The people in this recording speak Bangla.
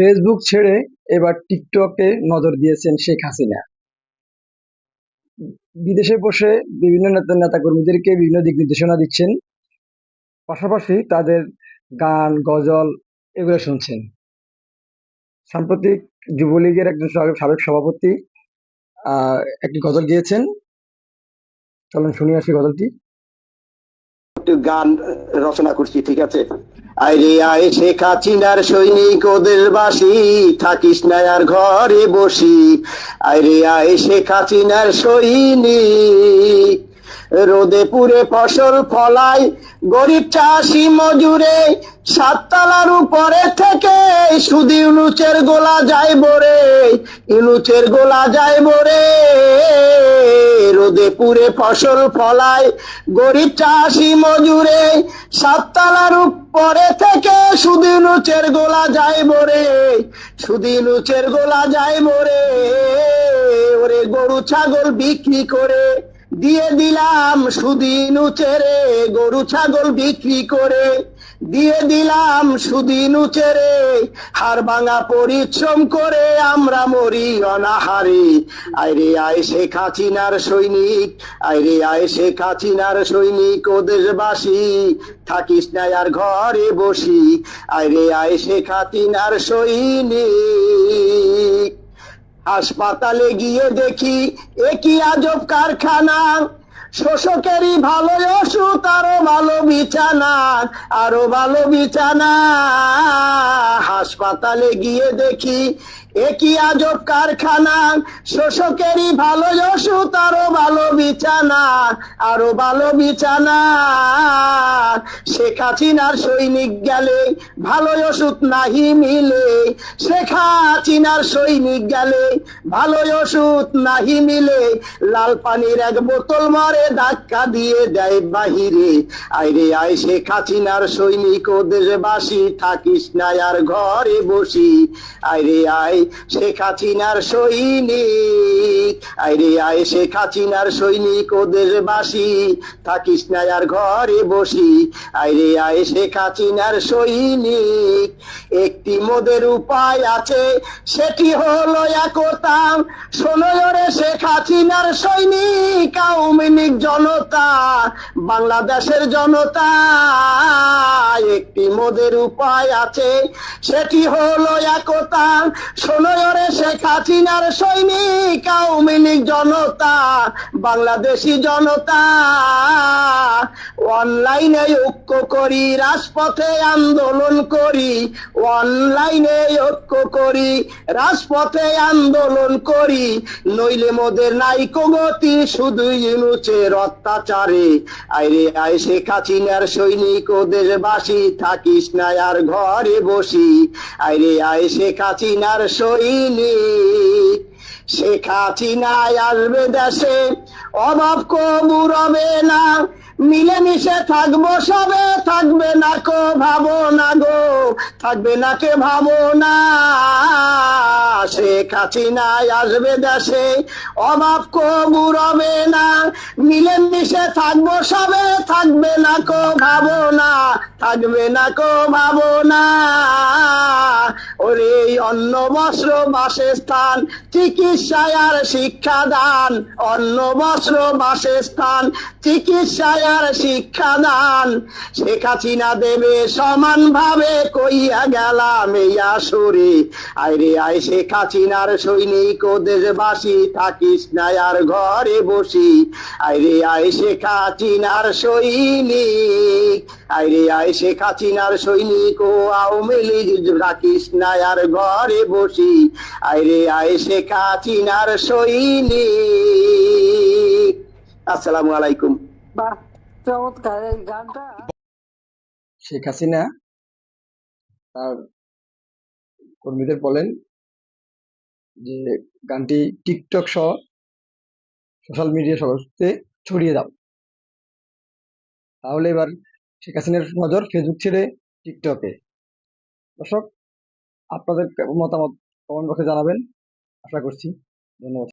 ফেসবুক ছেড়ে এবার টিকটকে নজর দিয়েছেন শেখ হাসিনা। বিদেশে বসে বিভিন্ন নেতা নেতাকর্মীদেরকে বিভিন্ন দিক নির্দেশনা দিচ্ছেন। পাশাপাশি তাদের গান, গজল এগুলো শুনছেন। সাম্প্রতিক যুবলীগের একজন সাবেক সভাপতি একটি গজল গিয়েছেন। চলুন শুনি আসি গজলটি। গান রচনা করছি, ঠিক আছে? আইরে আয় শেখ হাসিনার সৈনিক ওদের বাসি, থাকিস না আর ঘরে বসি। আইরে আয় শেখ হাসিনার সৈনিক রোদে পুরে ফসল ফলাই, গরিব চাষি মজুরে, সাততলার উপরে থেকে শুধু ইউনুচের গোলা যায় বরে ইউনুচের গোলা যায় বরে রোদে পুরে ফসল ফলায় গরিব চাষি মজুরে, সাততলার উপরে থেকে শুধু লুচের গোলা যায় বরে শুধু লুচের গোলা যায় বরে ওরে গরু, ছাগল বিক্রি করে দিয়ে দিলাম সুদি নুচেরে গরু ছাগল বিক্রি করে। দিয়ে দিলাম সুদি নুচেরে হার ভাঙা পরিশ্রম করে আমরা মরি অনাহারে। আইরে আয় শেখ হাসিনার সৈনিক, আইরে আয় শেখ হাসিনার সৈনিক ও দেশবাসী, থাকিস না আর ঘরে বসি। আইরে আয় শেখ হাসিনার সৈনিক। হাসপাতালে গিয়ে দেখি, একই আজব কারখানা। শোষকেরই ভালো ওষুধ, আরও ভালো বিছানা, আরও ভালো বিছানা। হাসপাতালে গিয়ে দেখি, একই আজব কারখানা, শোষকেরই ভালো ওষুধ, আরও ভালো বিছানা, আরও ভালো বিছানা। শেখ হাসিনার সৈনিক গেলে ভালো ওষুধ নাহি মিলে। শেখ হাসিনার সৈনিক গেলে ভালো ওষুধ নাহি মিলে। লাল পানির এক বোতল মারে ধাক্কা দিয়ে দেয় বাহিরে। আইরে আয় শেখ হাসিনার সৈনিক, ও দেশবাসী থাকিস না আর ঘরে। বসি। আইরে আয় শেখ হাসিনার সৈনিক। আইরে আয় শেখ হাসিনার সৈনিক ও দেশবাসী। থাকিস না আর ঘরে বসি। আইরে আয় শেখ হাসিনার সৈনিক। একটি মোদের উপায় আছে, সেটি হলো একতা শোনো রে শেখ হাসিনার সৈনিক, আওয়ামী জনতা, বাংলাদেশের জনতা। একটি মোদের উপায় আছে, সেটি বাংলাদেশি জনতা। অনলাইনে ঐক্য করি, রাজপথে আন্দোলন করি। অনলাইনে ঐক্য করি, রাজপথে আন্দোলন করি। নইলে মোদের নাইকো গতি, শুধু ইউনুচের অত্যাচারে। আইরে আয় শেখ সৈনিক ও দেশবাসী, থাকিস না আর ঘরে বসি। আইরে, আয় শেখ হাসিনার সৈনিক শেখ হাসিনায় আসবে দেশে। অভাব কমুরবে না, মিলেমিশে থাকব সবে, থাকবে না কো ভাবো না গো। থাকবে না কে ভাবো না শেখ হাসিনায় আসবে দেশে, অভাব কবুর হবে না। মিলেমিশে থাকব সবে, থাকবে না কো ভাবো না থাকবে না কো ভাবো না অন্ন বস্ত্র বাসস্থান চিকিৎসায় শিক্ষাদান। অন্ন বস্ত্র বাসস্থান চিকিৎসায় শিক্ষাদান। শেখ হাসিনা দেবে সমান ভাবে কইয়া গেলাম এই আসরে। আইরে আয় শেখ হাসিনার সৈনিক ও দেশবাসী, থাকিস না আর ঘরে বসি। আইরে আই শেখ হাসিনার সৈনিক, আইরে আই শেখ হাসিনার সৈনিক ও আওয়ামী লীগ রাখিস না আর ঘরে বসি। আইরে আয় শেখ হাসিনার সৈনিক। আসসালামু আলাইকুম। বাহ চমৎকার এই গানটা। শেখ হাসিনা তার কর্মীদের বলেন যে গানটি টিকটক সহ সোশ্যাল মিডিয়া সর্বত্রে ছড়িয়ে দাও। তাহলে এবার শেখ হাসিনার নজর ফেসবুক ছেড়ে টিকটকে। দর্শক আপনাদের মতামত কমেন্ট বক্সে জানাবেন। আশা করছি। ধন্যবাদ।